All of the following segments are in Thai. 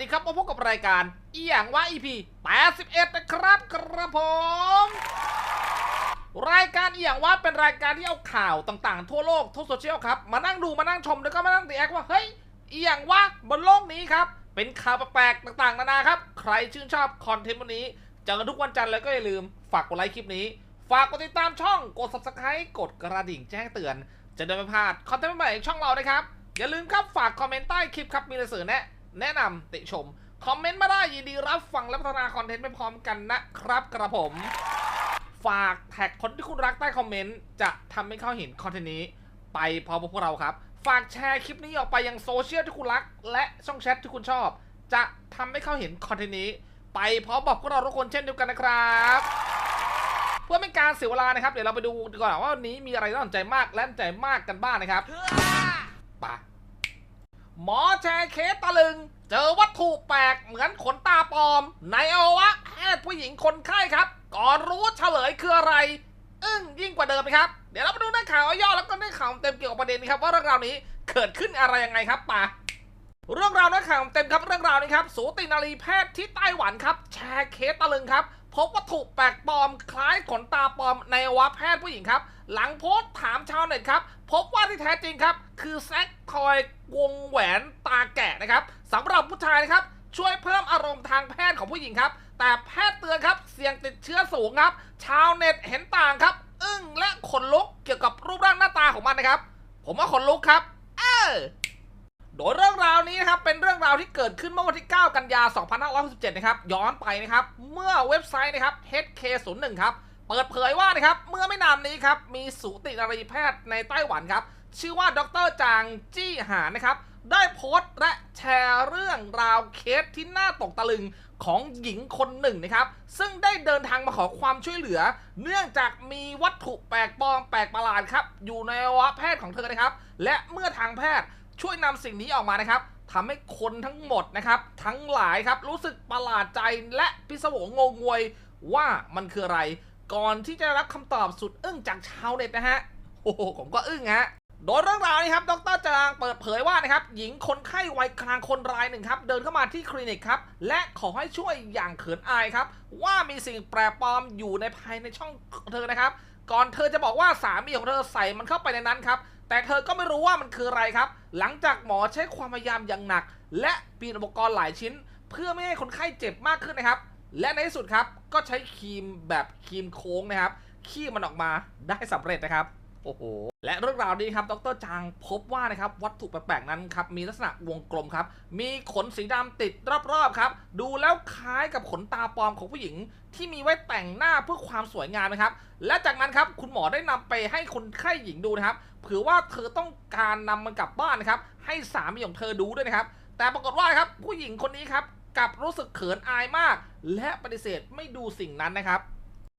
ดีครับมาพบกับรายการอีหยังว่า EP 81 นะครับกระผม รายการอีหยังว่าเป็นรายการที่เอาข่าวต่างๆ ทั่วโลกทั่วโซเชียลครับ มานั่งดูมานั่งชมแล้วก็มานั่งรีแอคว่า เฮ้ยอีหยังว่าบนโลกนี้ครับ เป็นข่าวแปลกๆต่างๆ นานาครับ ใครชื่นชอบคอนเทนต์วันนี้เจอกันทุกวันจันทร์แล้วก็อย่าลืมฝากกดไลค์คลิปนี้ ฝากกดติดตามช่องกด subscribe กดกระดิ่งแจ้งเตือน จะได้ไม่พลาดคอนเทนต์ใหม่ๆของช่องเรานะครับอย่าลืมครับฝากคอมเมนต์ใต้คลิปครับมีอะไรเสนอแนะ แนะนำติชม คอมเมนต์มาได้ยินดีรับฟังและพัฒนาคอนเทนต์ไปพร้อมกันนะครับกระผม ฝากแท็กคนที่คุณรักใต้คอมเมนต์จะทำให้เขาเห็นคอนเทนต์นี้ ไปพร้อมกับพวกเราครับ ฝากแชร์คลิปนี้ออกไปยังโซเชียลที่คุณรัก และช่องแชทที่คุณชอบ จะทำให้เขาเห็นคอนเทนต์นี้ ไปพร้อมกับพวกเราทุกคนเช่นเดียวกันนะครับเพื่อไม่การเสียเวลานะครับ เดี๋ยวเราไปดูดีกว่าว่าวันนี้มีอะไรน่าสนใจมากและน่าสนใจมากกันบ้างนะครับไป หมอแชร์เคสตะลึง เจอวัตถุแปลกเหมือนขนตาปลอม ในอวัยวะแพทย์ผู้หญิงคนไข้ครับ ก่อนรู้เฉลยคืออะไรอึ้งยิ่งกว่าเดิมครับ เดี๋ยวเรามาดูเนื้อข่าวย่อแล้วก็เนื้อข่าวเต็มเกี่ยวกับประเด็นนี้ครับว่าเรื่องราวนี้เกิดขึ้นอะไรยังไงครับป่ะเรื่องราวเนื้อข่าวเต็มครับเรื่องราวนี้ครับสูตินารีแพทย์ที่ไต้หวันครับ แชร์เคสตะลึงครับ พบวัตถุแปลกปลอมคล้ายขนตาปลอมในอวัยวะแพทย์ผู้หญิงครับ หลังโพสต์ถามชาวเน็ตครับ พบว่าที่แท้จริงครับ คือแซกทอยวงแหวนตาแกะนะครับสำหรับผู้ชายนะครับ ช่วยเพิ่มอารมณ์ทางแพทย์ของผู้หญิงครับ แต่แพทย์เตือนครับ เสี่ยงติดเชื้อสูงครับ ชาวเน็ตเห็นต่างครับ อึ้งและขนลุกเกี่ยวกับรูปร่างหน้าตาของมันนะครับ ผมว่าขนลุกครับ เออ โดยเรื่องราวนี้นะครับเป็นเรื่องราวที่เกิดขึ้นเมื่อวันที่ 9 กันยา 2567 นะครับย้อนไปนะครับเมื่อเว็บไซต์นะครับ HK01 ครับเปิดเผยว่านะครับเมื่อไม่นานนี้ครับมีสูตินรีแพทย์ในไต้หวันครับชื่อว่าดรจางจี้หานนะครับได้โพสต์และแชร์เรื่องราวเคสที่น่าตกตะลึงของหญิงคนหนึ่งนะครับ ซึ่งได้เดินทางมาขอความช่วยเหลือ เนื่องจากมีวัตถุแปลกปลอมแปลกประหลาดครับ อยู่ในอวัยวะแพทย์ของเธอนะครับ และเมื่อทางแพทย์ ช่วยนำสิ่งนี้ออกมานะครับทำให้คนทั้งหมดนะครับ ทั้งหลายครับรู้สึกประหลาดใจและพิศวงงงวยว่ามันคืออะไร ก่อนที่จะรับคำตอบสุดอึ้งจากชาวเน็ตนะฮะโอ้โหผมก็อึ้งฮะโดยเรื่องราวนี้ครับ ดรจางเปิดเผยว่านะครับ หญิงคนไข้วัยกลางคนรายหนึ่งครับ เดินเข้ามาที่คลินิกครับ และขอให้ช่วยอย่างเขินอายครับ ว่ามีสิ่งแปลกปลอมอยู่ในภายในช่องเธอนะครับ ก่อนเธอจะบอกว่าสามีของเธอใส่มันเข้าไปในนั้นครับ แต่เธอก็ไม่รู้ว่ามันคืออะไรครับ หลังจากหมอใช้ความพยายามอย่างหนัก และเปลี่ยนอุปกรณ์หลายชิ้น เพื่อไม่ให้คนไข้เจ็บมากขึ้นนะครับ และในที่สุดครับก็ใช้ครีมแบบครีมโค้งนะครับขี้มันออกมาได้สำเร็จนะครับโอ้โหและเรื่องราวนี้ครับดรจางพบว่านะครับวัตถุแปลกๆนั้นครับมีลักษณะวงกลมครับ มีขนสีดำติดรอบๆครับ ดูแล้วคล้ายกับขนตาปลอมของผู้หญิง ที่มีไว้แต่งหน้าเพื่อความสวยงามนะครับ และจากนั้นครับคุณหมอได้นำไปให้คนไข้หญิงดูนะครับ เผื่อว่าเธอต้องการนำมันกลับบ้านนะครับ ให้สามีของเธอดูด้วยนะครับ แต่ปรากฏว่าครับผู้หญิงคนนี้ครับกลับรู้สึกเขินอายมาก และปฏิเสธไม่ดูสิ่งนั้นนะครับ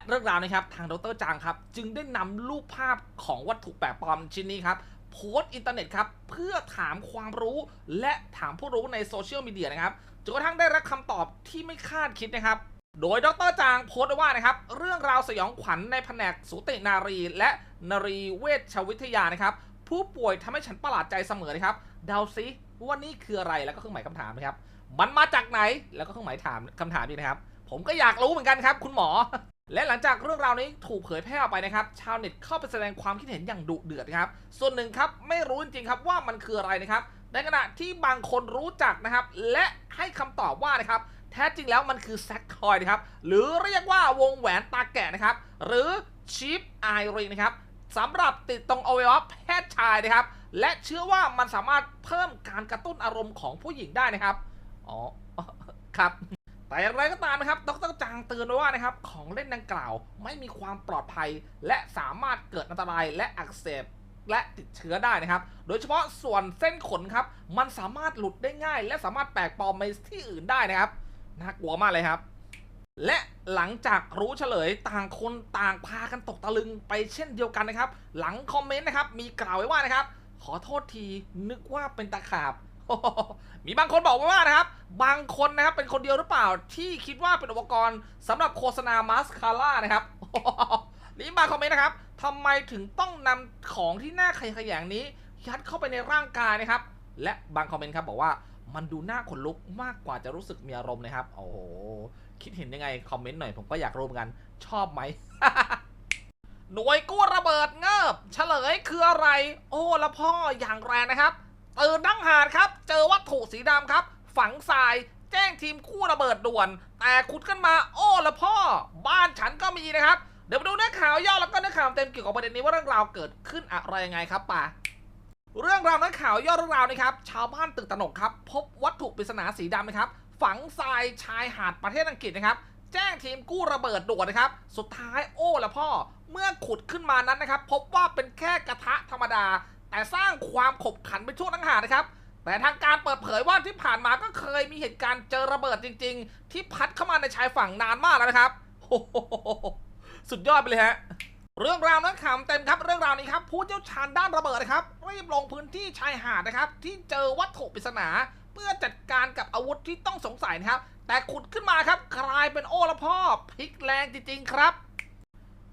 เรื่องราวนะครับทางดรจางครับจึงได้นำรูปภาพของวัตถุแปลกปลอมชิ้นนี้ครับโพสต์อินเทอร์เน็ตครับเพื่อถามความรู้และถามผู้รู้ในโซเชียลมีเดียนะครับจนกระทั่งได้รับคำตอบที่ไม่คาดคิดนะครับ โดยดรจางโพสต์ว่านะครับเรื่องราวสยองขวัญในแผนกสูตินารี และนรีเวชวิทยานะครับ ผู้ป่วยทำให้ฉันประหลาดใจเสมอนะครับเดาซิว่านี่คืออะไรแล้วก็เครื่องหมายคำถามนะครับ มันมาจากไหนแล้วก็เครื่องหมายถามคำถามอีนะครับ ผมก็อยากรู้เหมือนกันครับ คุณหมอ และหลังจากเรื่องราวนี้ถูกเผยแพร่ออกไปนะครับ ชาวเน็ตเข้าไปแสดงความคิดเห็นอย่างดุเดือดนะครับ ส่วนหนึ่งครับไม่รู้จริงๆครับว่ามันคืออะไรนะครับ ในขณะที่บางคนรู้จักนะครับ และให้คำตอบว่านะครับ แท้จริงแล้วมันคือแซกทอยนะครับ หรือเรียกว่าวงแหวนตาแกะนะครับ หรือชิปไอริงนะครับสำหรับติดตรงอวัยวะเพศชายนะครับ และเชื่อว่ามันสามารถเพิ่มการกระตุ้นอารมณ์ของผู้หญิงได้นะครับ อ๋อ ครับ แต่อย่างไรก็ตามนะครับ ดรจางเตือนไว้ว่านะครับ ของเล่นดังกล่าวไม่มีความปลอดภัย และสามารถเกิดอันตรายและอักเสบและติดเชื้อได้นะครับ โดยเฉพาะส่วนเส้นขนครับ มันสามารถหลุดได้ง่าย และสามารถแปลกปลอมไปที่อื่นได้นะครับ น่ากลัวมากเลยครับ และหลังจากรู้เฉลยต่างคนต่างพากันตกตะลึงไปเช่นเดียวกันนะครับ หลังคอมเมนต์นะครับ มีกล่าวไว้ว่านะครับ ขอโทษทีนึกว่าเป็นตะขาบมีบางคนบอกว่านะครับ บางคนนะครับเป็นคนเดียวหรือเปล่าที่คิดว่าเป็นอุปกรณ์สำหรับโฆษณามาสคาร่านะครับนี่มาคอมเมนต์นะครับทำไมถึงต้องนำของที่น่าขยะแขยงนี้ยัดเข้าไปในร่างกายนะครับ และบางคอมเมนต์ครับบอกว่า มันดูน่าขนลุกมากกว่าจะรู้สึกมีอารมณ์นะครับ โอ้โห คิดเห็นยังไง คอมเมนต์หน่อยผมก็อยากรู้เหมือนกัน ชอบไหม หน่วยกู้ระเบิดเงิบ เฉลยคืออะไร โอ้ละพ่ออย่างแรงนะครับตื่นดังหาดครับ เจอวัตถุสีดำครับ ฝังทราย แจ้งทีมกู้ระเบิดด่วน แต่ขุดขึ้นมา โอ้ละพ่อ บ้านฉันก็มีนะครับ เดี๋ยวมาดูเนื้อข่าวย่อแล้วก็เนื้อข่าวเต็มเกี่ยวกับประเด็นนี้ว่าเรื่องราวเกิดขึ้นอะไรยังไงครับป่า เรื่องราวนื้อข่าวย่อเรื่องราวนะครับ ชาวบ้านตื่นตหนกครับ พบวัตถุปริศนาสีดำนะครับ ฝังทรายชายหาดประเทศอังกฤษนะครับ แจ้งทีมกู้ระเบิดด่วนนะครับ สุดท้ายโอ้ละพ่อ เมื่อขุดขึ้นมานั้นนะครับ พบว่าเป็นแค่กระทะธรรมดา แต่สร้างความขบขันไปทั่วทั้งหาดนะครับ แต่ทางการเปิดเผยว่าที่ผ่านมาก็เคยมีเหตุการณ์เจอระเบิดจริง ๆ ที่พัดเข้ามาในชายฝั่งนานมากแล้วนะครับโอ้โหสุดยอดไปเลยฮะ เรื่องราวนั้นขำเต็มครับเรื่องราวนี้ครับผู้เชี่ยวชาญด้านระเบิดนะครับรีบลงพื้นที่ชายหาดนะครับ ที่เจอวัตถุปริศนาเพื่อจัดการกับอาวุธที่ต้องสงสัยนะครับ แต่ขุดขึ้นมาครับกลายเป็นโอละพ่อพลิกแรงจริงๆครับ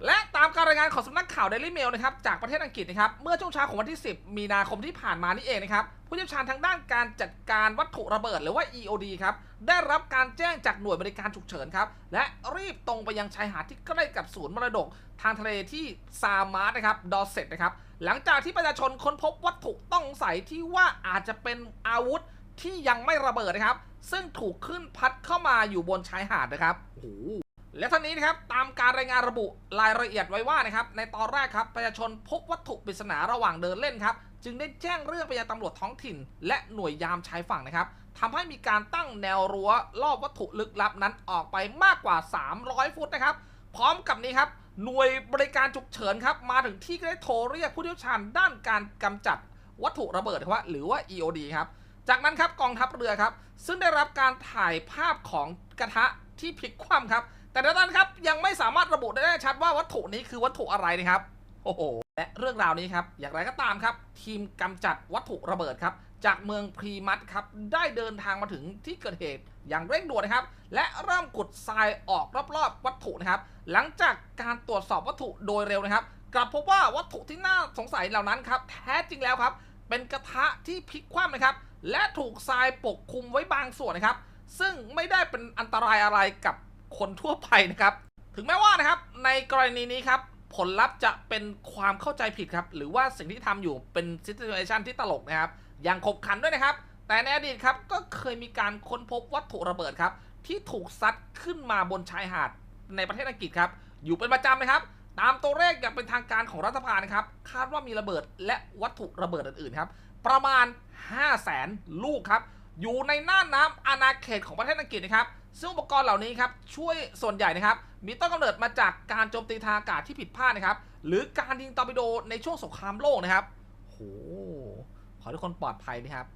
และตามการรายงานของสำนักข่าว Daily Mail นะครับจากประเทศอังกฤษนะครับเมื่อช่วงเช้าของวันที่ 10 มีนาคมที่ผ่านมานี่เองนะครับผู้เชี่ยวชาญทางด้านการจัดการวัตถุระเบิดหรือว่า EOD ครับได้รับการแจ้งจากหน่วยบริการฉุกเฉินครับและรีบตรงไปยังชายหาดที่ใกล้กับศูนย์มรดก ทางทะเลที่ซามาร์นะครับดอเซตนะครับหลังจากที่ประชาชนค้นพบวัตถุต้องสงสัยที่ว่าอาจจะเป็นอาวุธที่ยังไม่ระเบิดนะครับ ซึ่งถูกขึ้นพัดเข้ามาอยู่บนชายหาดนะครับโอ้ และท่านนี้นะครับตามการรายงานระบุรายละเอียดไว้ว่านะครับในตอนแรกครับประชาชนพบวัตถุปริศนาระหว่างเดินเล่นครับจึงได้แจ้งเรื่องไปยังตำรวจท้องถิ่น และหน่วยยามชายฝั่งนะครับทำให้มีการตั้งแนวรั้วรอบวัตถุลึกลับนั้นออกไปมากกว่า 300 ฟุตนะครับ พร้อมกับนี้ครับหน่วยบริการฉุกเฉินครับมาถึงที่ก็ได้โทรเรียกผู้เชี่ยวชาญด้านการกำจัดวัตถุระเบิดครับหรือว่า EOD ครับจากนั้นครับกองทัพเรือครับซึ่งได้รับการถ่ายภาพของกระทะที่พลิกคว่ำครับ แต่ในตอนนั้นครับยังไม่สามารถระบุได้แน่ชัดว่าวัตถุนี้คือวัตถุอะไรนะครับ โอ้โห และเรื่องราวนี้ครับ อย่างไรก็ตามครับ ทีมกำจัดวัตถุระเบิดครับจากเมืองพรีมัตครับได้เดินทางมาถึงที่เกิดเหตุอย่างเร่งด่วนนะครับ และเริ่มขุดทรายออกรอบๆ วัตถุนะครับ หลังจากการตรวจสอบวัตถุโดยเร็วนะครับ กลับพบว่าวัตถุที่น่าสงสัยเหล่านั้นครับแท้จริงแล้วครับ เป็นกระทะที่พลิกคว่ำนะครับ และถูกทรายปกคลุมไว้บางส่วนนะครับ ซึ่งไม่ได้เป็นอันตรายอะไรกับ คนทั่วไปนะครับ ถึงแม้ว่านะครับ ในกรณีนี้ครับ ผลลัพธ์จะเป็นความเข้าใจผิดครับ หรือว่าสิ่งที่ทำอยู่เป็นซิทูเอชันที่ตลกนะครับย่างขบขันด้วยนะครับ แต่ในอดีตครับก็เคยมีการค้นพบวัตถุระเบิดครับ ที่ถูกซัดขึ้นมาบนชายหาดในประเทศอังกฤษครับ อยู่เป็นประจำนะครับ ตามตัวเลขอย่างเป็นทางการของรัฐบาลนะครับ คาดว่ามีระเบิดและวัตถุระเบิดอื่นๆครับ ประมาณ 5 0 0แสนลูกครับ อยู่ในน่านน้ำอาณาเขตของประเทศอังกฤษนะครับ ซึ่งอุปกรณ์เหล่านี้ครับช่วยส่วนใหญ่นะครับ มีต้นกำเนิดมาจากการโจมตีทางอากาศที่ผิดพลาดนะครับ หรือการยิงตอร์ปิโดในช่วงสงครามโลกนะครับโหขอให้ทุกคนปลอดภัยนะครับ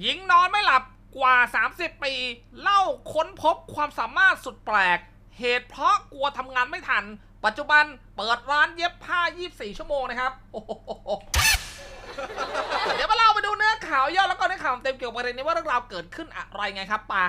หญิงนอนไม่หลับกว่า 30 ปี เล่าค้นพบความสามารถสุดแปลก เหตุเพราะกลัวทำงานไม่ทัน ปัจจุบันเปิดร้านเย็บผ้า 24 ชั่วโมงนะครับโอ้โหเดี๋ยวมาเล่าไปดูเนื้อข่าวย่อแล้วก็เนื้อข่าวเต็มเกี่ยวกับประเด็นนี้ว่าเรื่องราวเกิดขึ้นอะไรไงครับปา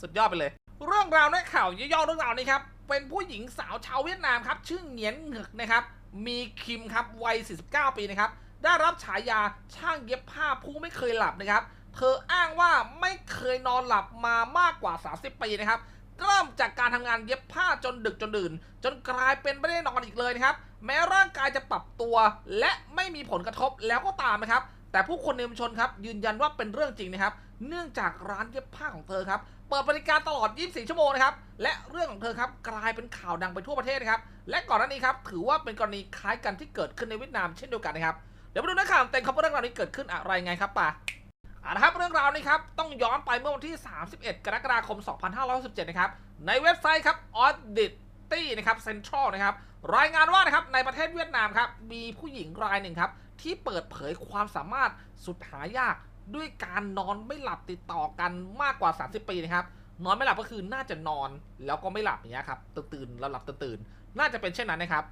สุดยอดไปเลย เรื่องราวเนื้อข่าวย่อๆเรื่องราวนี้ครับเป็นผู้หญิงสาวชาวเวียดนามครับ ชื่อเหงียนเหงึกนะครับ มีคิมครับวัย 49 ปีนะครับ ได้รับฉายาช่างเย็บผ้าผู้ไม่เคยหลับนะครับ เธออ้างว่าไม่เคยนอนหลับมามากกว่า 30 ปีนะครับ เริ่มจากการทำงานเย็บผ้าจนดึกจนดื่น จนกลายเป็นไม่ได้นอนอีกเลยนะครับ แม้ร่างกายจะปรับตัว และไม่มีผลกระทบแล้วก็ตามนะครับ แต่ผู้คนในชุมชนครับยืนยันว่าเป็นเรื่องจริงนะครับ เนื่องจากร้านเย็บผ้าของเธอครับ เปิดบริการตลอด 24 ชั่วโมงนะครับ และเรื่องของเธอครับกลายเป็นข่าวดังไปทั่วประเทศนะครับ และก่อนหน้านี้ครับถือว่าเป็นกรณีคล้ายกันที่เกิดขึ้นในเวียดนามเช่นเดียวกันนะครับ เดี๋ยวมาดูนะข่าวเต็มครับว่าเรื่องราวนี้เกิดขึ้นอะไรไงครับป่าอ่านะครับเรื่องราวนี้ครับต้องย้อนไปเมื่อวันที่ 31 กรกฎาคม 2567นะครับ ในเว็บไซต์ครับ Audity นะครับ Central นะครับ รายงานว่านะครับในประเทศเวียดนามครับมีผู้หญิงรายหนึ่งครับที่เปิดเผยความสามารถสุดหายากด้วยการนอนไม่หลับติดต่อกันมากกว่า 30 ปีนะครับนอนไม่หลับก็คือน่าจะนอนแล้วก็ไม่หลับอย่างเงี้ยครับตื่นๆแล้วหลับตื่นๆน่าจะเป็นเช่นนั้นนะครับ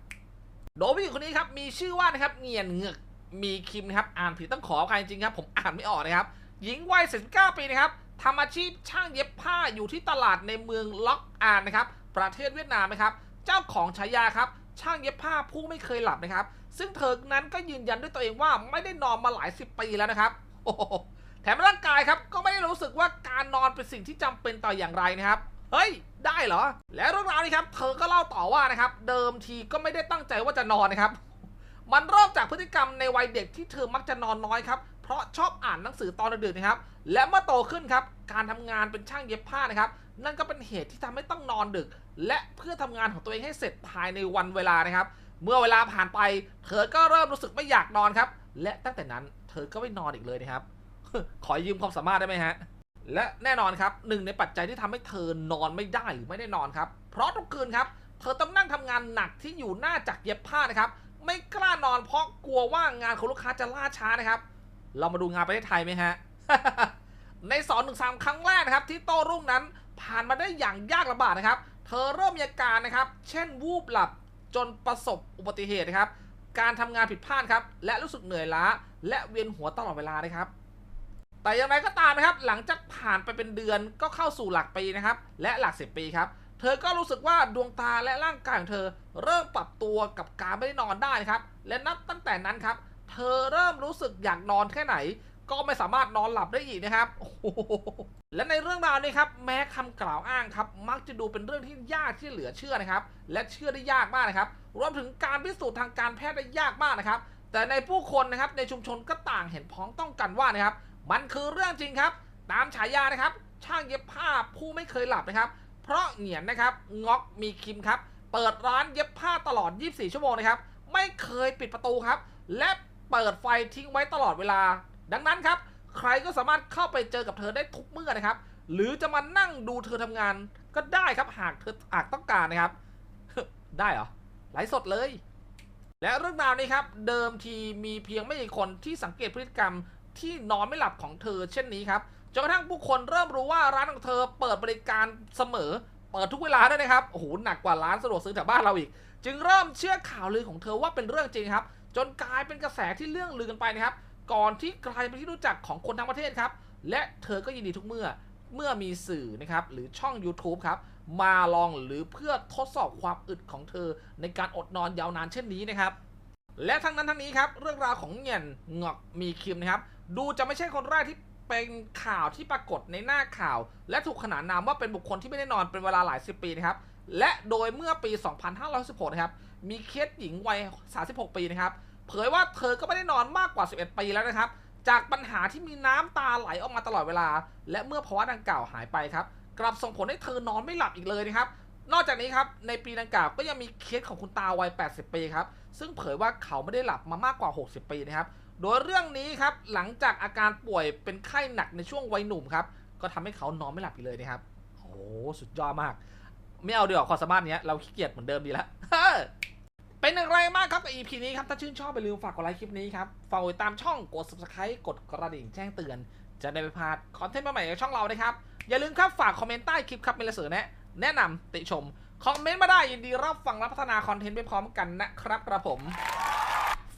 โดยผู้หญิงคนนี้ครับมีชื่อว่านะครับเงียนเงือกมีคิมนะครับอ่านผิดต้องขออภัยจริงครับผมอ่านไม่ออกนะครับหญิงวัย49ปีนะครับทำอาชีพช่างเย็บผ้าอยู่ที่ตลาดในเมืองล็อกอานนะครับประเทศเวียดนามนะครับเจ้าของฉายาครับ ช่างเย็บผ้าผู้ไม่เคยหลับนะครับ ซึ่งเธอนั้นก็ยืนยันด้วยตัวเองว่าไม่ได้นอนมาหลายสิบปีแล้วนะครับโอ้โหแถมร่างกายครับก็ไม่ได้รู้สึกว่าการนอนเป็นสิ่งที่จำเป็นต่ออย่างไรนะครับ เฮ้ย ได้เหรอ และเรื่องราวนี้ครับ เธอก็เล่าต่อว่านะครับ เดิมทีก็ไม่ได้ตั้งใจว่าจะนอนนะครับ มันเริ่มจากพฤติกรรมในวัยเด็กที่เธอมักจะนอนน้อยครับ ราะชอบอ่านหนังสือตอนดึกๆนะครับ และเมื่อโตขึ้นครับ การทำงานเป็นช่างเย็บผ้านะครับ นั่นก็เป็นเหตุที่ทำให้ต้องนอนดึก และเพื่อทำงานของตัวเองให้เสร็จภายในวันเวลานะครับ เมื่อเวลาผ่านไป เธอก็เริ่มรู้สึกไม่อยากนอนครับ และตั้งแต่นั้นเธอก็ไม่นอนอีกเลยนะครับ ขอยืมความสามารถได้ไหมฮะ และแน่นอนครับหนึ่งในปัจจัยที่ทำให้เธอนอนไม่ได้หรือไม่ได้นอนครับ เพราะทุกคืนครับ เธอต้องนั่งทำงานหนักที่อยู่หน้าจักรเย็บผ้านะครับ ไม่กล้านอนเพราะกลัวว่างานของลูกค้าจะล่าช้านะครับ เรามาดูงานประเทศไทยไหมฮะ ในสอนหนึ่งสามครั้งแรกนะครับ ที่โต้รุ่งนั้นผ่านมาได้อย่างยากลำบากนะครับ เธอเริ่มมีอาการนะครับ เช่นวูบหลับจนประสบอุบัติเหตุนะครับ การทำงานผิดพลาดครับ และรู้สึกเหนื่อยล้า และเวียนหัวตลอดเวลานะครับ แต่อย่างไรก็ตามนะครับ หลังจากผ่านไปเป็นเดือนก็เข้าสู่หลักปีนะครับ และหลักสิบปีครับ เธอก็รู้สึกว่าดวงตาและร่างกายของเธอ เริ่มปรับตัวกับการไม่ได้นอนได้นะครับ และนับตั้งแต่นั้นครับ เธอเริ่มรู้สึกอยากนอนแค่ไหน ก็ไม่สามารถนอนหลับได้อีกนะครับโอ้โหและในเรื่องราวนี้ครับแม้คำกล่าวอ้างครับ มักจะดูเป็นเรื่องที่ยากที่เหลือเชื่อนะครับ และเชื่อได้ยากมากนะครับ รวมถึงการพิสูจน์ทางการแพทย์ได้ยากมากนะครับ แต่ในผู้คนนะครับในชุมชนก็ต่างเห็นพ้องต้องกันว่านะครับ มันคือเรื่องจริงครับตามฉายานะครับ ช่างเย็บผ้าผู้ไม่เคยหลับนะครับ เพราะเหงียนนะครับงอกมีคิมครับ เปิดร้านเย็บผ้าตลอด 24 ชั่วโมงนะครับ ไม่เคยปิดประตูครับ และ เปิดไฟทิ้งไว้ตลอดเวลา ดังนั้นครับ ใครก็สามารถเข้าไปเจอกับเธอได้ทุกเมื่อนะครับ หรือจะมานั่งดูเธอทำงานก็ได้ครับหากเธอหากต้องการนะครับ ได้เหรอไลฟ์สดเลย และเรื่องราวนี้ครับ เดิมทีมีเพียงไม่กี่คนที่สังเกตพฤติกรรมที่นอนไม่หลับของเธอเช่นนี้ครับจนกระทั่งผู้คนเริ่มรู้ว่าร้านของเธอเปิดบริการเสมอ เปิดทุกเวลาด้วยนะครับโอ้โหหนักกว่าร้านสะดวกซื้อแถวบ้านเราอีก จึงเริ่มเชื่อข่าวลือของเธอว่าเป็นเรื่องจริงครับ จนกลายเป็นกระแสที่เรื่องลือกันไปนะครับ ก่อนที่กลายเป็นที่รู้จักของคนทั้งประเทศครับ และเธอก็ยินดีทุกเมื่อเมื่อมีสื่อนะครับหรือช่อง YouTube ครับมาลองหรือเพื่อทดสอบความอึดของเธอในการอดนอนยาวนานเช่นนี้นะครับและทั้งนั้นทั้งนี้ครับเรื่องราวของเหงียนงอกมีคิมนะครับดูจะไม่ใช่คนแรกที่เป็นข่าวที่ปรากฏในหน้าข่าว และถูกขนานนามว่าเป็นบุคคลที่ไม่ได้นอนเป็นเวลาหลายสิบปีนะครับและโดยเมื่อปี 2516นะครับ มีเคสหญิงวัย 36 ปีนะครับ เผยว่าเธอก็ไม่ได้นอนมากกว่า 11 ปีแล้วนะครับ จากปัญหาที่มีน้ำตาไหลออกมาตลอดเวลา และเมื่อภาวะดังกล่าวหายไปครับ กลับส่งผลให้เธอนอนไม่หลับอีกเลยนะครับ นอกจากนี้ครับ ในปีดังกล่าวก็ยังมีเคสของคุณตาวัย 80 ปีครับ ซึ่งเผยว่าเขาไม่ได้หลับมามากกว่า 60 ปีนะครับ โดยเรื่องนี้ครับ หลังจากอาการป่วยเป็นไข้หนักในช่วงวัยหนุ่มครับ ก็ทำให้เขานอนไม่หลับอีกเลยนะครับ โอ้สุดยอดมาก ไม่เอาดีกว่าความสามารถเนี้ยเราขี้เกียจเหมือนเดิมดีแล้ว เป็นอย่างไรมากครับกับ EP นี้ครับ ถ้าชื่นชอบอย่าลืมฝากกดไลค์คลิปนี้ครับฝากติดตามช่องกด subscribe กดกระดิ่งแจ้งเตือน จะได้ไม่พลาดคอนเทนต์ใหม่ๆจากช่องเรานะครับ อย่าลืมครับฝากคอมเมนต์ใต้คลิปครับเป็นเสนอแนะแนะนำติชม คอมเมนต์มาได้ยินดีรับฟังและพัฒนาคอนเทนต์ไปพร้อมกันนะครับกระผม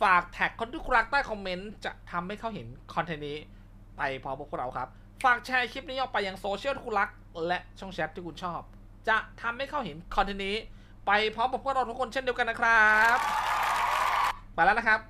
ฝากแท็กคนที่คุรักใต้คอมเมนต์จะทำให้เขาเห็นคอนเทนต์นี้ไปพร้อมพวกเราครับ ฝากแชร์คลิปนี้ออกไปยังโซเชียลคุรัก และช่องแชทที่คุณชอบ จะทำให้เขาเห็นคอนเทนต์นี้ ไปพร้อมกับพวกเราทุกคนเช่นเดียวกันนะครับ ไปแล้วนะครับ